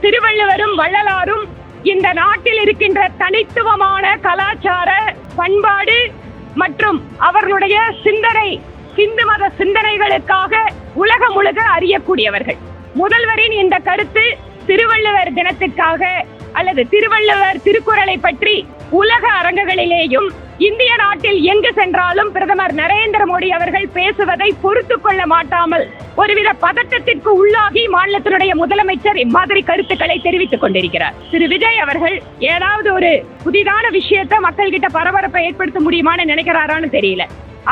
திருவள்ளுவரும் வள்ளலாரும் இந்த நாட்டில் இருக்கின்ற தனித்துவமான கலாச்சார பண்பாடு மற்றும் அவர்களுடைய சிந்தனை இந்து மத சிந்தனைகளுக்காக உலகம் முழுக அறியக்கூடியவர்கள். முதல்வரின் இந்த கருத்து திருவள்ளுவர் தினத்துக்காக அல்லது திருவள்ளுவர் திருக்குறளை பற்றி உலக அரங்குகளிலேயும் இந்திய நாட்டில் எங்கு சென்றாலும் பிரதமர் நரேந்திர மோடி அவர்கள் பேசுவதை பொறுத்து கொள்ள மாட்டாமல் ஒருவித பதட்டத்திற்கு உள்ளாகி மாநிலத்தினுடைய முதலமைச்சர் இம்மாதிரி கருத்துக்களை தெரிவித்துக் கொண்டிருக்கிறார். திரு விஜய் அவர்கள் ஏதாவது ஒரு புதிதான விஷயத்தை மக்கள் கிட்ட பரபரப்பை ஏற்படுத்த முடியுமான்னு நினைக்கிறாரான்னு தெரியல.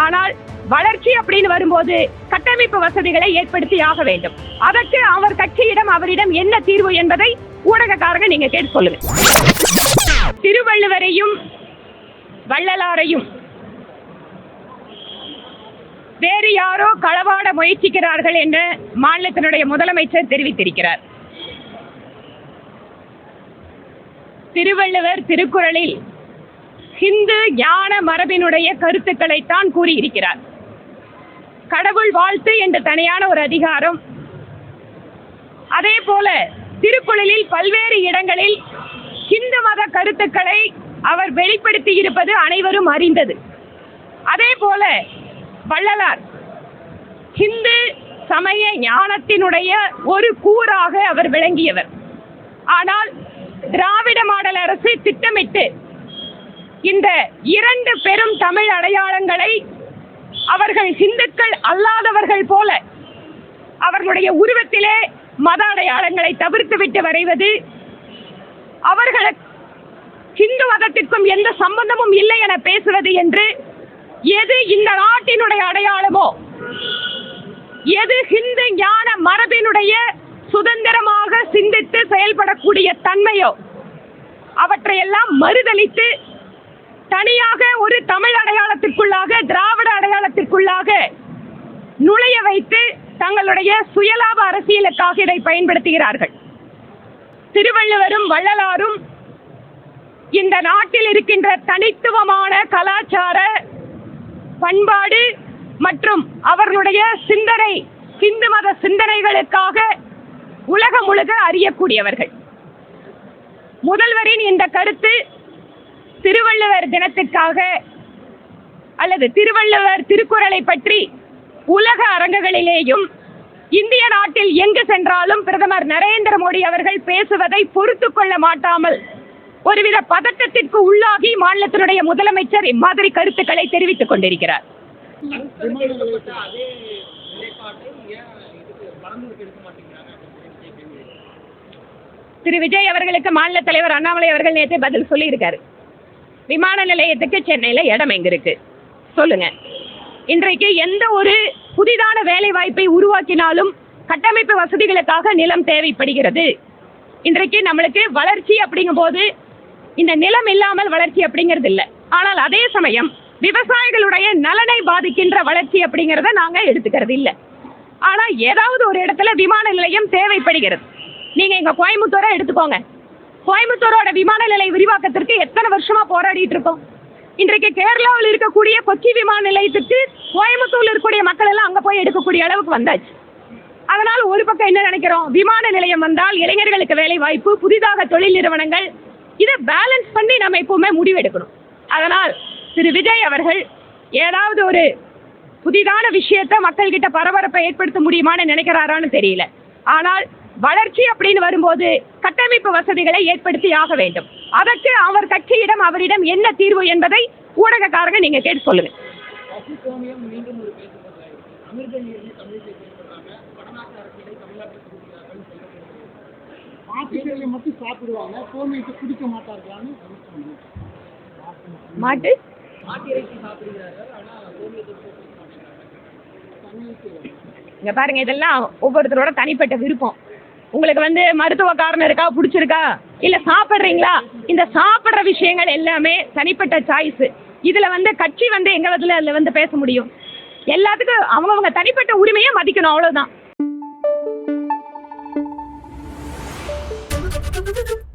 ஆனால் வளர்ச்சி அப்படின்னு வரும்போது கட்டமைப்பு வசதிகளை ஏற்படுத்தி ஆக வேண்டும். அதற்கு அவர் கட்சியிடம் அவரிடம் என்ன தீர்வு என்பதை ஊடகக்காரங்க நீங்க கேட்டு சொல்லுங்க. திருவள்ளுவரையும் வள்ளலாரையும். வேறு யாரோ களவாட முயற்சிக்கிறார்கள் என்று மாநிலத்தினுடைய முதலமைச்சர் தெரிவித்திருக்கிறார். திருவள்ளுவர் திருக்குறளில் ஹிந்து ஞான மரபினுடைய கருத்துக்களைத்தான் கூறியிருக்கிறார். கடவுள் வாழ்த்து என்ற தனியான ஒரு அதிகாரம். அதே போல திருக்குறளில் பல்வேறு இடங்களில் ஹிந்து மத கருத்துக்களை அவர் வெளிப்படுத்தி இருப்பது அனைவரும் அறிந்தது. அதே போல வள்ளலார் ஹிந்து சமய ஞானத்தினுடைய ஒரு கூறாக அவர் விளங்கியவர். ஆனால் திராவிட மாடல் அரசு திட்டமிட்டு இந்த இரண்டு பெரும் தமிழ் அடையாளங்களை அவர்கள் இந்துக்கள் அல்லாதவர்கள் போல அவர்களுடைய உருவத்திலே மத அடையாளங்களை தவிர்த்து விட்டு வரைவது அவர்களுக்கு ஹிந்து எந்த சம்பந்தமும் இல்லை என பேசுவது என்று எது இந்த நாட்டினுடைய அடையாளமோ? எது ஹிந்து ஞான மரபினுடைய சுதந்திரமாக சிந்தித்து செயல்படக்கூடிய தன்மையோ? அவற்றையெல்லாம் மறுதலித்து தனியாக ஒரு தமிழ் அடையாளத்திற்குள்ளாக திராவிட அடையாளத்திற்குள்ளாக நுழைய வைத்து தங்களுடைய சுயலாப அரசியலுக்காக இதை பயன்படுத்துகிறார்கள். திருவள்ளுவரும் வள்ளலாரும் இந்த நாட்டில் இருக்கின்ற தனித்துவமான கலாச்சார பண்பாடு மற்றும் அவர்களுடைய சிந்தனை இந்து மத சிந்தனைகளுக்காக உலகம் முழுக்க அறியக்கூடியவர்கள். முதல்வரின் இந்த கருத்து திருவள்ளுவர் தினத்திற்காக அல்லது திருவள்ளுவர் திருக்குறளை பற்றி உலக அரங்குகளிலேயும் இந்திய நாட்டில் எங்கு சென்றாலும் பிரதமர் நரேந்திர மோடி அவர்கள் பேசுவதை பொறுத்து கொள்ள மாட்டாமல் ஒருவித பதட்டத்திற்கு உள்ளாகி மாநிலத்தினுடைய முதலமைச்சர் இம்மாதிரி கருத்துக்களை தெரிவித்துக் கொண்டிருக்கிறார். திரு விஜய் அவர்களுக்கு மாநில தலைவர் அண்ணாமலை அவர்கள் நேற்று பதில் சொல்லியிருக்காரு. விமான நிலையத்துக்கு சென்னையில இடம் எங்க இருக்கு சொல்லுங்க. இன்றைக்கு எந்த ஒரு புதிதான வேலை வாய்ப்பை உருவாக்கினாலும் கட்டமைப்பு வசதிகளுக்காக நிலம் தேவைப்படுகிறது. இன்றைக்கு நம்மளுக்கு வளர்ச்சி அப்படிங்கும்போது இந்த நிலம் இல்லாமல் வளர்ச்சி அப்படிங்கிறது இல்லை. ஆனால் அதே சமயம் விவசாயிகளுடைய நலனை பாதிக்கின்ற வளர்ச்சி அப்படிங்கிறத நாங்க எடுத்துக்கிறது இல்லை. ஆனா ஏதாவது ஒரு இடத்துல விமான நிலையம் தேவைப்படுகிறது. நீங்க எங்க கோயம்புத்தூரை எடுத்துக்கோங்க. கோயம்புத்தூரோட விமான நிலைய விரிவாக்கத்திற்கு எத்தனை வருஷமா போராடிட்டு இருக்கோம்? இன்றைக்கு கேரளாவில் இருக்கக்கூடிய கொச்சி விமான நிலையத்துக்கு கோயம்புத்தூர்ல இருக்கக்கூடிய மக்கள் எல்லாம் அங்க போய் எடுக்கக்கூடிய அளவுக்கு வந்தாச்சு. அதனால் ஒரு பக்கம் என்ன நினைக்கிறோம்? விமான நிலையம் வந்தால் இளைஞர்களுக்கு வேலை வாய்ப்பு புதிதாக தொழில் நிறுவனங்கள் இதை பேலன்ஸ் பண்ணி நம்ம எப்பவுமே முடிவெடுக்கணும். அதனால் திரு விஜய் அவர்கள் ஏதாவது ஒரு புதிதான விஷயத்தை மக்கள்கிட்ட பரபரப்பை ஏற்படுத்த முடியுமான்னு நினைக்கிறாரான்னு தெரியல. ஆனால் வளர்ச்சி அப்படின்னு வரும்போது கட்டமைப்பு வசதிகளை ஏற்படுத்தி ஆக வேண்டும். அதற்கு அவர் கட்சியிடம் அவரிடம் என்ன தீர்வு என்பதை ஊடகக்காரங்க நீங்க கேட்டு சொல்லுங்க. மீண்டும் ஒரு அமிர்த நீர்னு தமிழிசை செயல்படுறாங்க வடநாட்டு அரசியலை தமிழ்நாட்டில் மாட்டுக்கறியை மட்டும் சாப்பிடுவாங்க. கோமியத்தை குடிக்க மாட்டார்களான்னு மாட்டு? இங்க பாருங்க இதெல்லாம் ஒவ்வொருத்தரோட தனிப்பட்ட விருப்பம். உங்களுக்கு வந்து மருத்துவ காரணம் இருக்கா? பிடிச்சிருக்கா? இல்ல சாப்பிடுறீங்களா? இந்த சாப்பிடுற விஷயங்கள் எல்லாமே தனிப்பட்ட சாய்ஸ் இதுல வந்து கட்சி வந்து எங்க வந்து வந்து பேச முடியும். எல்லாத்துக்கும் அவங்கவங்க தனிப்பட்ட உரிமையை மதிக்கணும் அவ்வளவுதான். ん?